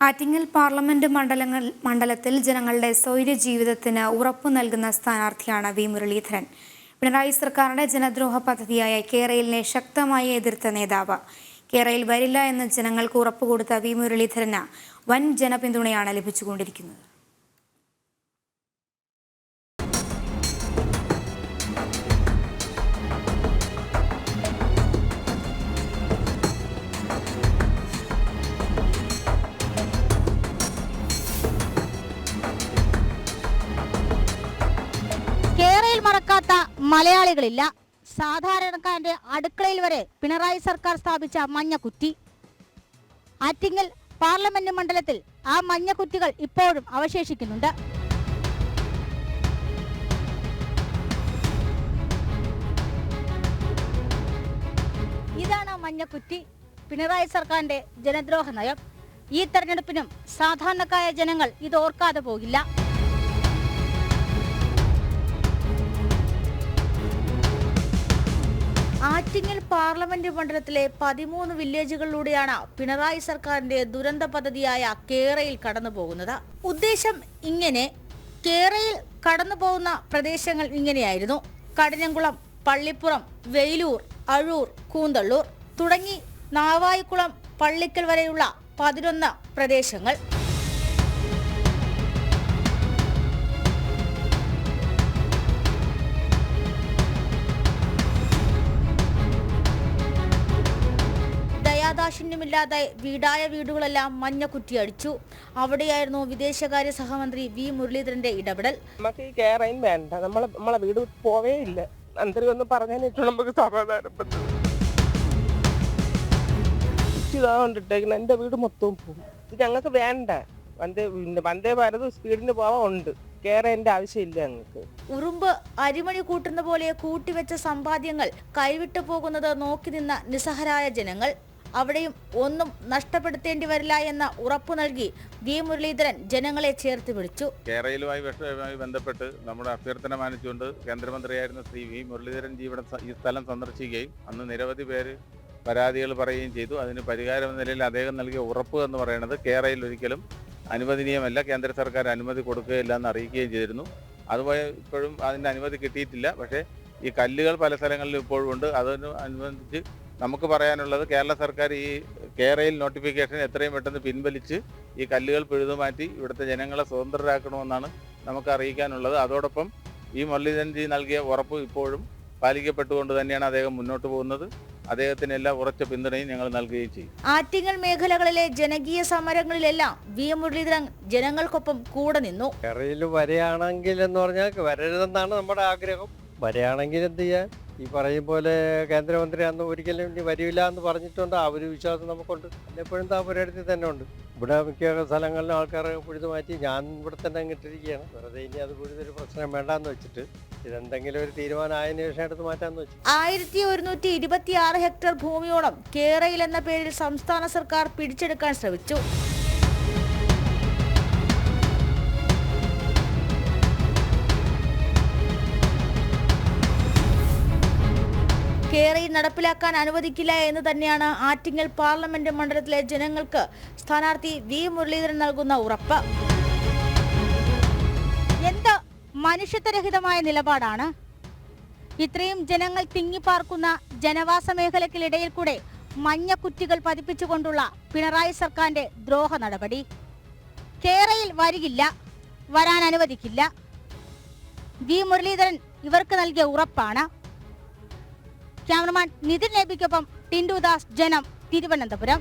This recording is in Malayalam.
ആറ്റിങ്ങൽ പാർലമെന്റ് മണ്ഡലങ്ങൾ മണ്ഡലത്തിൽ ജനങ്ങളുടെ സ്വൈര്യ ജീവിതത്തിന് ഉറപ്പു നൽകുന്ന സ്ഥാനാർത്ഥിയാണ് വി. മുരളീധരൻ. പിണറായി സർക്കാരിന്റെ ജനദ്രോഹ പദ്ധതിയായ കേരളിനെ ശക്തമായി എതിർത്ത നേതാവ്. കേരളയിൽ വരില്ല എന്ന് ജനങ്ങൾക്ക് ഉറപ്പുകൊടുത്ത വി. മുരളീധരന് വൻ ജനപിന്തുണയാണ് ലഭിച്ചുകൊണ്ടിരിക്കുന്നത്. മലയാളികളില്ല. സാധാരണക്കാരന്റെ അടുക്കളയിൽ വരെ പിണറായി സർക്കാർ സ്ഥാപിച്ച മഞ്ഞക്കുറ്റി. ആറ്റിങ്ങൽ പാർലമെന്റ് മണ്ഡലത്തിൽ ആ മഞ്ഞക്കുറ്റികൾ ഇപ്പോഴും അവശേഷിക്കുന്നുണ്ട്. ഇതാണ് മഞ്ഞക്കുറ്റി. പിണറായി സർക്കാരിന്റെ ജനദ്രോഹ നയം. ഈ തെരഞ്ഞെടുപ്പിനും സാധാരണക്കാരായ ജനങ്ങൾ ഇത് ഓർക്കാതെ പോകില്ല. ആറ്റിങ്ങൽ പാർലമെന്റ് മണ്ഡലത്തിലെ പതിമൂന്ന് വില്ലേജുകളിലൂടെയാണ് പിണറായി സർക്കാരിന്റെ ദുരന്ത പദ്ധതിയായ കേരയിൽ കടന്നു പോകുന്നത് ഉദ്ദേശം ഇങ്ങനെ കേരയിൽ കടന്നു പോകുന്ന പ്രദേശങ്ങൾ ഇങ്ങനെയായിരുന്നു. കടിഞ്ഞംകുളം പള്ളിപ്പുറം വെയിലൂർ അഴൂർ കൂന്തള്ളൂർ തുടങ്ങി നാവായിക്കുളം പള്ളിക്കൽ വരെയുള്ള പതിനൊന്ന് പ്രദേശങ്ങൾ. ദയാദാക്ഷിണ്യമില്ലാതെ വീടായ വീടുകളെല്ലാം മഞ്ഞ കുറ്റിയടിച്ചു അവിടെയായിരുന്നു വിദേശകാര്യ സഹമന്ത്രി വി. മുരളീധരന്റെ ഇടപെടൽ. നമുക്ക് ഈ കേരളം വേണ്ട. നമ്മളെ നമ്മളെ വീട് പോവേ ഇല്ല. മന്ത്രി ഒന്ന് പറഞ്ഞതിനേറ്റവും നമുക്ക് സമാധാനപ്പെട്ടത് ഇതാ കൊണ്ടിട്ടേക്കണം എന്റെ വീട് മൊത്തവും പോകും ഇത് ഞങ്ങൾക്ക് വേണ്ട. വന്ദേ വന്ദേ ഭാരത് സ്പീഡിന് പോവാൻ ഉണ്ട്. കെയറൈന്റെ ആവശ്യമില്ല ഞങ്ങൾക്ക്. ഉറുമ്പ് അരിമണി കൂട്ടുന്ന പോലെ കൂട്ടിവെച്ച സമ്പാദ്യങ്ങൾ കൈവിട്ടു പോകുന്നത് നോക്കി നിന്ന നിസ്സഹരായ ജനങ്ങൾ. അവിടെയും ഒന്നും നഷ്ടപ്പെടുത്തേണ്ടി വരില്ല എന്ന ഉറപ്പു നൽകി വി. മുരളീധരൻ ജനങ്ങളെ ചേർത്ത് വിളിച്ചു കേരളയിലുമായി വിഷയവുമായി ബന്ധപ്പെട്ട് നമ്മുടെ അഭ്യർത്ഥന മാനിച്ചുകൊണ്ട് കേന്ദ്രമന്ത്രിയായിരുന്ന ശ്രീ വി. മുരളീധരൻ ജി ഇവിടെ ഈ സ്ഥലം സന്ദർശിക്കുകയും അന്ന് നിരവധി പേര് പരാതികൾ പറയുകയും ചെയ്തു. അതിന് പരിഹാരം എന്ന നിലയിൽ അദ്ദേഹം നൽകിയ ഉറപ്പ് എന്ന് പറയുന്നത് കേരളയിൽ ഒരിക്കലും അനുവദനീയമല്ല. കേന്ദ്ര സർക്കാർ അനുമതി കൊടുക്കുകയില്ല എന്ന് അറിയിക്കുകയും ചെയ്തിരുന്നു. അതുപോലെ ഇപ്പോഴും അതിന്റെ അനുമതി കിട്ടിയിട്ടില്ല. പക്ഷേ ഈ കല്ലുകൾ പല സ്ഥലങ്ങളിലും ഇപ്പോഴും ഉണ്ട്. അതിനു അനുബന്ധിച്ച് നമുക്ക് പറയാനുള്ളത് കേരള സർക്കാർ ഈ കേരയിൽ നോട്ടിഫിക്കേഷൻ എത്രയും പെട്ടെന്ന് പിൻവലിച്ച് ഈ കല്ലുകൾ പിഴുതുമാറ്റി ഇവിടുത്തെ ജനങ്ങളെ സ്വതന്ത്രരാക്കണമെന്നാണ് നമുക്ക് അറിയിക്കാനുള്ളത്. അതോടൊപ്പം ഈ മുരളീധരൻജി നൽകിയ ഉറപ്പ് ഇപ്പോഴും പാലിക്കപ്പെട്ടുകൊണ്ട് തന്നെയാണ് അദ്ദേഹം മുന്നോട്ട് പോകുന്നത്. അദ്ദേഹത്തിന് എല്ലാ ഉറച്ച പിന്തുണയും ഞങ്ങൾ നൽകുകയും ചെയ്യും. ആറ്റിങ്ങൽ മേഖലകളിലെ ജനകീയ സമരങ്ങളിലെല്ലാം വി എം മുരളീധരൻ ജനങ്ങൾക്കൊപ്പം കൂടെ നിന്നു. കരയിൽ വരെയാണെങ്കിൽ എന്ന് പറഞ്ഞാൽ വരരുതെന്നാണ് നമ്മുടെ ആഗ്രഹം. വരെയാണെങ്കിൽ എന്ത് ചെയ്യാൻ? ഈ പറയും പോലെ കേന്ദ്രമന്ത്രി അന്ന് ഒരിക്കലും ഇനി വരില്ല എന്ന് പറഞ്ഞിട്ടുണ്ട്. ആ ഒരു വിശ്വാസം നമുക്കുണ്ട്. എപ്പോഴും താപുരടുത്തിൽ തന്നെ ഉണ്ട്. ഇവിടെ മിക്ക സ്ഥലങ്ങളിലും ആൾക്കാർ പുഴുതു മാറ്റി ഞാൻ ഇവിടെ തന്നെ അങ്ങിട്ടിരിക്കുകയാണ് വെറുതെ ഇനി അത് പുഴുതൊരു പ്രശ്നം വേണ്ടാന്ന് വെച്ചിട്ട് ഇതെന്തെങ്കിലും ഒരു തീരുമാനം എടുത്ത് മാറ്റാന്ന് വെച്ചു. ആയിരത്തി ഒരുന്നൂറ്റി ഇരുപത്തി ആറ് ഹെക്ടർ ഭൂമിയോളം കേരയിൽ എന്ന പേരിൽ സംസ്ഥാന സർക്കാർ പിടിച്ചെടുക്കാൻ ശ്രമിച്ചു. കേരയിൽ നടപ്പിലാക്കാൻ അനുവദിക്കില്ല എന്ന് തന്നെയാണ് ആറ്റിങ്ങൽ പാർലമെന്റ് മണ്ഡലത്തിലെ ജനങ്ങൾക്ക് സ്ഥാനാർത്ഥി വി മുരളീധരൻ നൽകുന്ന ഉറപ്പ്. എന്ത് മനുഷ്യത്വരഹിതമായ നിലപാടാണ്? ഇത്രയും ജനങ്ങൾ തിങ്ങിപ്പാർക്കുന്ന ജനവാസ മേഖലയ്ക്കിടയിൽ കൂടെ മഞ്ഞ കുറ്റികൾ പതിപ്പിച്ചുകൊണ്ടുള്ള പിണറായി സർക്കാരിന്റെ ദ്രോഹ നടപടി. കേരയിൽ വരികില്ല വരാൻ അനുവദിക്കില്ല. വി മുരളീധരൻ ഇവർക്ക് നൽകിയ ഉറപ്പാണ്. ക്യാമറമാൻ നിതിൻ ലേബിക്കൊപ്പം ടിൻഡു ദാസ് ജനം തിരുവനന്തപുരം.